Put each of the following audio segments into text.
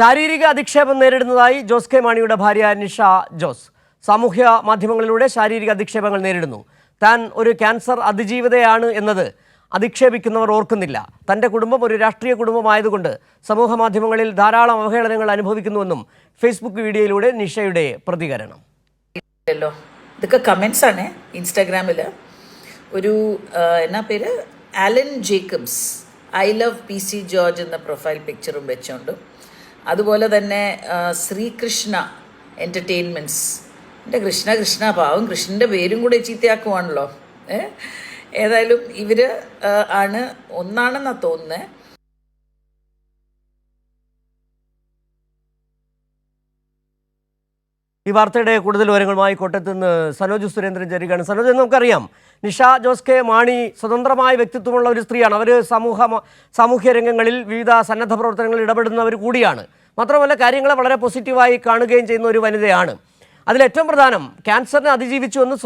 ശാരീരിക അധിക്ഷേപം നേരിടുന്നതായി ജോസ് കെ മാണിയുടെ ഭാര്യ നിഷ ജോസ്. സാമൂഹ്യ മാധ്യമങ്ങളിലൂടെ ശാരീരിക അധിക്ഷേപങ്ങൾ നേരിടുന്നു. താൻ ഒരു ക്യാൻസർ അതിജീവിതയാണ് എന്നത് അധിക്ഷേപിക്കുന്നവർ ഓർക്കുന്നില്ല. തന്റെ കുടുംബം ഒരു രാഷ്ട്രീയ കുടുംബമായതുകൊണ്ട് സമൂഹ മാധ്യമങ്ങളിൽ ധാരാളം അവഹേളനങ്ങൾ അനുഭവിക്കുന്നുവെന്നും ഫേസ്ബുക്ക് വീഡിയോയിലൂടെ നിഷയുടെ പ്രതികരണം. ഇതൊക്കെ കമൻസ് ആണ് ഇൻസ്റ്റാഗ്രാമിൽ ഒരു എന്നാ പേര്? Alan Jacobs. I love P C George എന്ന പ്രൊഫൈൽ പിക്ചറും വെച്ചുകൊണ്ട് അതുപോലെ തന്നെ ശ്രീകൃഷ്ണ എന്റർടൈൻമെന്റ്സ് എന്റെ കൃഷ്ണ കൃഷ്ണ പാവം കൃഷ്ണന്റെ പേരും കൂടെ ചീത്തയാക്കുവാണല്ലോ. ഏതായാലും ഇവർ ആണ് ഒന്നാണെന്നാണ് തോന്നുന്നത് ഈ വാർത്തയുടെ കൂടുതൽ വിവരങ്ങളുമായി കോട്ടയത്ത് നിന്ന് സനോജ് സുരേന്ദ്രൻ ചേരുകയാണ്. സനോജ് നമുക്കറിയാം നിഷ ജോസ് കെ മാണി സ്വതന്ത്രമായ വ്യക്തിത്വമുള്ള ഒരു സ്ത്രീയാണ്. അവർ സമൂഹ സാമൂഹ്യ രംഗങ്ങളിൽ വിവിധ സന്നദ്ധ പ്രവർത്തനങ്ങളിൽ ഇടപെടുന്നവർ കൂടിയാണ്. മാത്രമല്ല കാര്യങ്ങളെ വളരെ പോസിറ്റീവായി കാണുകയും ചെയ്യുന്ന ഒരു വനിതയാണ്. അതിലേറ്റവും പ്രധാനം ക്യാൻസറിനെ അതിജീവിച്ചു എന്ന്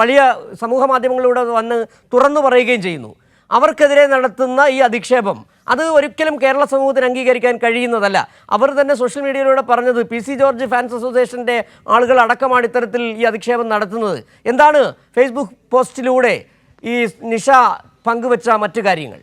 വലിയ സമൂഹ മാധ്യമങ്ങളിലൂടെ വന്ന് തുറന്നു പറയുകയും ചെയ്യുന്നു. അവർക്കെതിരെ നടത്തുന്ന ഈ അധിക്ഷേപം അത് ഒരിക്കലും കേരള സമൂഹത്തിന് അംഗീകരിക്കാൻ കഴിയുന്നതല്ല. അവർ തന്നെ സോഷ്യൽ മീഡിയയിലൂടെ പറഞ്ഞത് പി സി ജോർജ് ഫാൻസ് അസോസിയേഷന്റെ ആളുകൾ അടക്കമാണ് ഇത്തരത്തിൽ ഈ അധിക്ഷേപം നടത്തുന്നത്. എന്താണ് ഫേസ്ബുക്ക് പോസ്റ്റിലൂടെ ഈ നിഷ പങ്കുവച്ച മറ്റു കാര്യങ്ങൾ?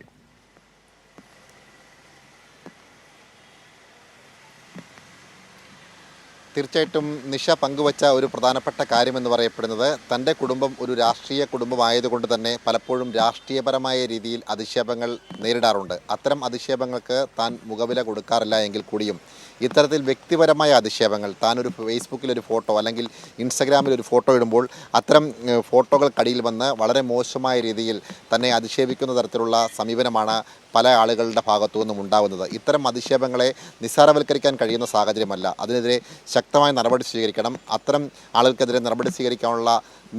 തീർച്ചയായിട്ടും നിഷ പങ്കുവച്ച ഒരു പ്രധാനപ്പെട്ട കാര്യമെന്ന് പറയപ്പെടുന്നത് തന്റെ കുടുംബം ഒരു രാഷ്ട്രീയ കുടുംബമായതുകൊണ്ട് തന്നെ പലപ്പോഴും രാഷ്ട്രീയപരമായ രീതിയിൽ അധിക്ഷേപങ്ങൾ നേരിടാറുണ്ട്. അത്തരം അധിക്ഷേപങ്ങൾക്ക് താൻ മുഖവില കൊടുക്കാറില്ല എങ്കിൽ കൂടിയും ഇത്തരത്തിൽ വ്യക്തിപരമായ അധിക്ഷേപങ്ങൾ താനൊരു ഫേസ്ബുക്കിലൊരു ഫോട്ടോ അല്ലെങ്കിൽ ഇൻസ്റ്റഗ്രാമിൽ ഒരു ഫോട്ടോ ഇടുമ്പോൾ അത്തരം ഫോട്ടോകൾ ഫോട്ടോകൾക്കടിയിൽ വന്ന് വളരെ മോശമായ രീതിയിൽ തന്നെ അധിക്ഷേപിക്കുന്ന തരത്തിലുള്ള സമീപനമാണ് പല ആളുകളുടെ ഭാഗത്തു നിന്നും ഉണ്ടാകുന്നത് ഇത്തരം അധിക്ഷേപങ്ങളെ നിസ്സാരവൽക്കരിക്കാൻ കഴിയുന്ന സാഹചര്യമല്ല. അതിനെതിരെ ശക്തമായ നടപടി സ്വീകരിക്കണം. അത്തരം ആളുകൾക്കെതിരെ നടപടി സ്വീകരിക്കാനുള്ള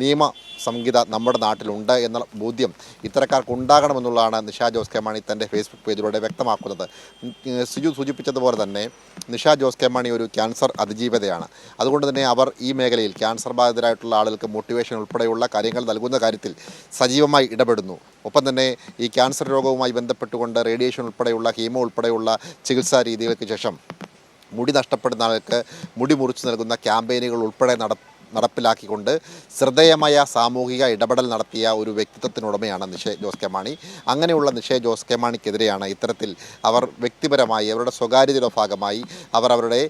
നിയമ സംഹിത നമ്മുടെ നാട്ടിലുണ്ട് എന്ന ബോധ്യം ഇത്തരക്കാർക്ക് ഉണ്ടാകണമെന്നുള്ളതാണ് നിഷ ജോസ് കെ മാണി തന്റെ ഫേസ്ബുക്ക് പേജിലൂടെ വ്യക്തമാക്കുന്നത്. സിജു സൂചിപ്പിച്ചതുപോലെ തന്നെ നിഷ ജോസ് കെ മാണി ഒരു ക്യാൻസർ അതിജീവിതയാണ്. അതുകൊണ്ട് തന്നെ അവർ ഈ മേഖലയിൽ ക്യാൻസർ ബാധിതരായിട്ടുള്ള ആളുകൾക്ക് മോട്ടിവേഷൻ ഉൾപ്പെടെയുള്ള കാര്യങ്ങൾ നൽകുന്ന കാര്യത്തിൽ സജീവമായി ഇടപെടുന്നു. ഒപ്പം തന്നെ ഈ ക്യാൻസർ രോഗവുമായി ബന്ധപ്പെട്ടുകൊണ്ട് റേഡിയേഷൻ ഉൾപ്പെടെയുള്ള ഹീമോ ഉൾപ്പെടെയുള്ള ചികിത്സാ രീതികൾക്ക് ശേഷം മുടി നഷ്ടപ്പെടുന്ന ആൾക്ക് മുടി മുറിച്ച് നൽകുന്ന ക്യാമ്പയിനുകൾ ഉൾപ്പെടെ നട നടപ്പിലാക്കിക്കൊണ്ട് ശ്രദ്ധേയമായ സാമൂഹിക ഇടപെടൽ നടത്തിയ ഒരു വ്യക്തിത്വത്തിനുടമയാണ് നിഷേ ജോസ് കെ മാണി അങ്ങനെയുള്ള നിഷേ ജോസ് കെ മാണിക്കെതിരെയാണ് ഇത്തരത്തിൽ അവർ വ്യക്തിപരമായി അവരുടെ സ്വകാര്യതയുടെ ഭാഗമായി അവർ അവരുടെ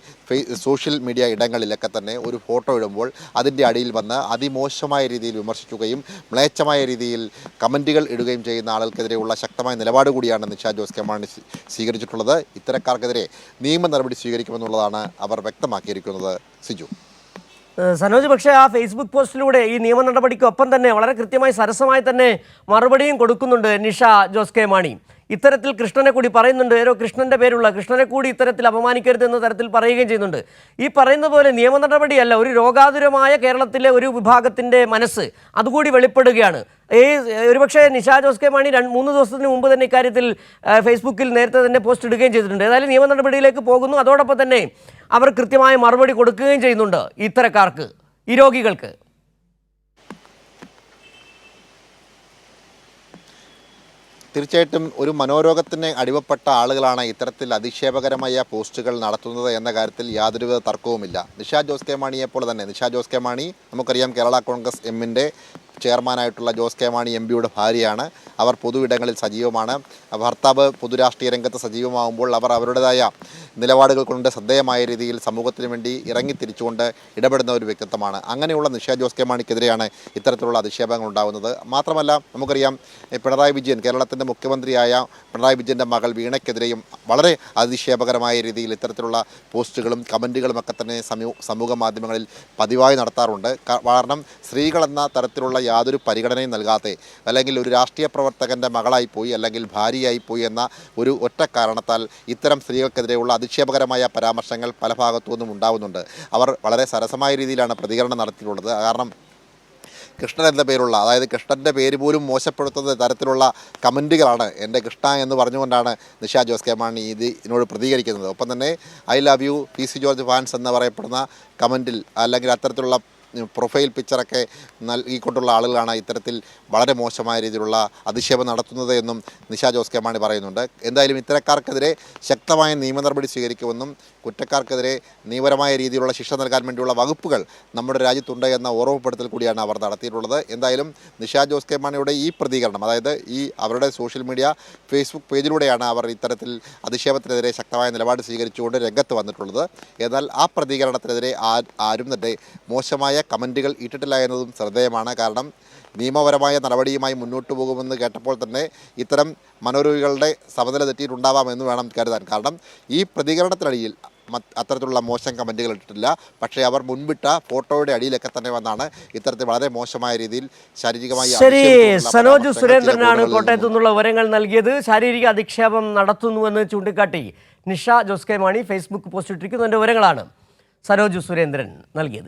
സോഷ്യൽ മീഡിയ ഇടങ്ങളിലൊക്കെ തന്നെ ഒരു ഫോട്ടോ ഇടുമ്പോൾ അതിന്റെ അടിയിൽ വന്ന് അതിമോശമായ രീതിയിൽ വിമർശിക്കുകയും മ്ലേച്ഛമായ രീതിയിൽ കമന്റുകൾ ഇടുകയും ചെയ്യുന്ന ആളുകൾക്കെതിരെയുള്ള ശക്തമായ നിലപാട് കൂടിയാണ് നിഷ ജോസ് കെ മാണി സ്വീകരിച്ചിട്ടുള്ളത്. ഇത്തരക്കാർക്കെതിരെ നിയമ നടപടി സ്വീകരിക്കുമെന്നുള്ളതാണ് അവർ വ്യക്തമാക്കിയിരിക്കുന്നത്. സിജു. സനോജ് പക്ഷേ ആ ഫേസ്ബുക്ക് പോസ്റ്റിലൂടെ ഈ നിയമ നടപടിക്കൊപ്പം തന്നെ വളരെ കൃത്യമായി സരസമായി തന്നെ മറുപടിയും കൊടുക്കുന്നുണ്ട് നിഷ ജോസ് കെ മാണി. ഇത്തരത്തിൽ കൃഷ്ണനെ കൂടി പറയുന്നുണ്ട്. ഏതോ കൃഷ്ണന്റെ പേരുള്ള കൃഷ്ണനെ കൂടി ഇത്തരത്തിൽ അപമാനിക്കരുത് എന്ന തരത്തിൽ പറയുകയും ചെയ്യുന്നുണ്ട്. ഈ പറയുന്ന പോലെ നിയമ നടപടിയല്ല ഒരു രോഗാതുരമായ കേരളത്തിലെ ഒരു വിഭാഗത്തിന്റെ മനസ്സ് അതുകൂടി വെളിപ്പെടുകയാണ്. ഈ ഒരുപക്ഷെ നിഷാ ജോസ് കെ മാണി രണ്ട് മൂന്ന് ദിവസത്തിന് മുമ്പ് തന്നെ ഇക്കാര്യത്തിൽ ഫേസ്ബുക്കിൽ നേരത്തെ തന്നെ പോസ്റ്റ് ഇടുകയും ചെയ്തിട്ടുണ്ട്. ഏതായാലും നിയമ നടപടിയിലേക്ക് പോകുന്നു. അതോടൊപ്പം തന്നെ അവർ കൃത്യമായ മറുപടി കൊടുക്കുകയും ചെയ്യുന്നുണ്ട് ഇത്തരക്കാർക്ക് ഈ രോഗികൾക്ക്. തീർച്ചയായിട്ടും ഒരു മനോരോഗത്തിന് അടിവപ്പെട്ട ആളുകളാണ് ഇത്തരത്തിൽ അധിക്ഷേപകരമായ പോസ്റ്റുകൾ നടത്തുന്നത് എന്ന കാര്യത്തിൽ യാതൊരു തർക്കവുമില്ല. നിഷാ ജോസ് കെ മാണിയെപ്പോലെ തന്നെ. നിഷാ ജോസ് കെ മാണി നമുക്കറിയാം കേരള കോൺഗ്രസ് എമ്മിന്റെ ചെയർമാനായിട്ടുള്ള ജോസ് കെ മാണി എം പിയുടെ ഭാര്യയാണ്. അവർ പൊതുവിടങ്ങളിൽ സജീവമാണ്. ഭർത്താവ് പൊതുരാഷ്ട്രീയ രംഗത്ത് സജീവമാകുമ്പോൾ അവർ അവരുടേതായ നിലപാടുകൾ കൊണ്ട് ശ്രദ്ധേയമായ രീതിയിൽ സമൂഹത്തിന് വേണ്ടി ഇറങ്ങിത്തിരിച്ചുകൊണ്ട് ഇടപെടുന്ന ഒരു വ്യക്തിത്വമാണ്. അങ്ങനെയുള്ള നിഷ ജോസ് കെ മാണിക്കെതിരെയാണ് ഇത്തരത്തിലുള്ള അധിക്ഷേപങ്ങൾ ഉണ്ടാകുന്നത് മാത്രമല്ല നമുക്കറിയാം പിണറായി വിജയൻ കേരളത്തിന്റെ മുഖ്യമന്ത്രിയായ പിണറായി വിജയന്റെ മകൾ വീണയ്ക്കെതിരെയും വളരെ അധിക്ഷേപകരമായ രീതിയിൽ ഇത്തരത്തിലുള്ള പോസ്റ്റുകളും കമന്റുകളും ഒക്കെ തന്നെ സമൂ സമൂഹ മാധ്യമങ്ങളിൽ പതിവായി നടത്താറുണ്ട്. കാരണം സ്ത്രീകളെന്ന തരത്തിലുള്ള യാതൊരു പരിഗണനയും നൽകാതെ അല്ലെങ്കിൽ ഒരു രാഷ്ട്രീയ പ്രവർത്തകന്റെ മകളായി പോയി അല്ലെങ്കിൽ ഭാര്യയായി പോയി എന്ന ഒരു ഒറ്റ കാരണത്താൽ ഇത്തരം സ്ത്രീകൾക്കെതിരെയുള്ള അധിക്ഷേപകരമായ പരാമർശങ്ങൾ പല ഭാഗത്തു നിന്നും ഉണ്ടാവുന്നുണ്ട്. അവർ വളരെ സരസമായ രീതിയിലാണ് പ്രതികരണം നടത്തിയിട്ടുള്ളത്. കാരണം കൃഷ്ണൻ എന്ന പേരുള്ള അതായത് കൃഷ്ണന്റെ പേര് പോലും മോശപ്പെടുത്തുന്ന തരത്തിലുള്ള കമന്റുകളാണ് എന്റെ കൃഷ്ണ എന്ന് പറഞ്ഞുകൊണ്ടാണ് നിഷ ജോസ് കെ മാണി ഇത് ഇതിനോട് പ്രതികരിക്കുന്നത്. ഒപ്പം തന്നെ I love you P C George fans എന്ന് പറയപ്പെടുന്ന കമന്റിൽ അല്ലെങ്കിൽ അത്തരത്തിലുള്ള പ്രൊഫൈൽ പിക്ചറൊക്കെ നൽകിക്കൊണ്ടുള്ള ആളുകളാണ് ഇത്തരത്തിൽ വളരെ മോശമായ രീതിയിലുള്ള അധിക്ഷേപം നടത്തുന്നത് എന്നും നിഷ ജോസ് കെ മാണി പറയുന്നുണ്ട്. എന്തായാലും ഇത്തരക്കാർക്കെതിരെ ശക്തമായ നിയമ നടപടി സ്വീകരിക്കുമെന്നും കുറ്റക്കാർക്കെതിരെ നിയമപരമായ രീതിയിലുള്ള ശിക്ഷ നൽകാൻ വേണ്ടിയുള്ള വകുപ്പുകൾ നമ്മുടെ രാജ്യത്തുണ്ട് എന്ന ഓർമ്മപ്പെടുത്തൽ കൂടിയാണ് അവർ നടത്തിയിട്ടുള്ളത്. എന്തായാലും നിഷ ജോസ് കെ മാണിയുടെ ഈ പ്രതികരണം അതായത് ഈ അവരുടെ സോഷ്യൽ മീഡിയ ഫേസ്ബുക്ക് പേജിലൂടെയാണ് അവർ ഇത്തരത്തിൽ അധിക്ഷേപത്തിനെതിരെ ശക്തമായ നിലപാട് സ്വീകരിച്ചുകൊണ്ട് രംഗത്ത് വന്നിട്ടുള്ളത്. എന്നാൽ ആ പ്രതികരണത്തിനെതിരെ ആരും തന്നെ മോശമായ കമന്റുകൾ ഇട്ടിട്ടില്ല എന്നതും ശ്രദ്ധേയമാണ്. കാരണം നിയമപരമായ നടപടിയുമായി മുന്നോട്ട് പോകുമെന്ന് കേട്ടപ്പോൾ തന്നെ ഇത്തരം മനോരോഗികളുടെ സമനില തെറ്റിയിട്ടുണ്ടാവാമെന്ന് വേണം കരുതാൻ. കാരണം ഈ പ്രതികരണത്തിനടിയിൽ അത്തരത്തിലുള്ള മോശം കമന്റുകൾ ഇട്ടിട്ടില്ല. പക്ഷേ അവർ മുൻപിട്ട ഫോട്ടോയുടെ അടിയിലൊക്കെ തന്നെ വന്നാണ് ഇത്തരത്തിൽ വളരെ മോശമായ രീതിയിൽ ശാരീരികമായി ശരി സനോജ് സുരേന്ദ്രനാണ് കോട്ടയത്തു നിന്നുള്ള വിവരങ്ങൾ നൽകിയത്. ശാരീരിക അധിക്ഷേപം നടത്തുന്നുവെന്ന് ചൂണ്ടിക്കാട്ടി Nisha Jose K Mani Facebook post ഇട്ടിരിക്കുന്നതിന്റെ വിവരങ്ങളാണ് സനോജ് സുരേന്ദ്രൻ നൽകിയത്.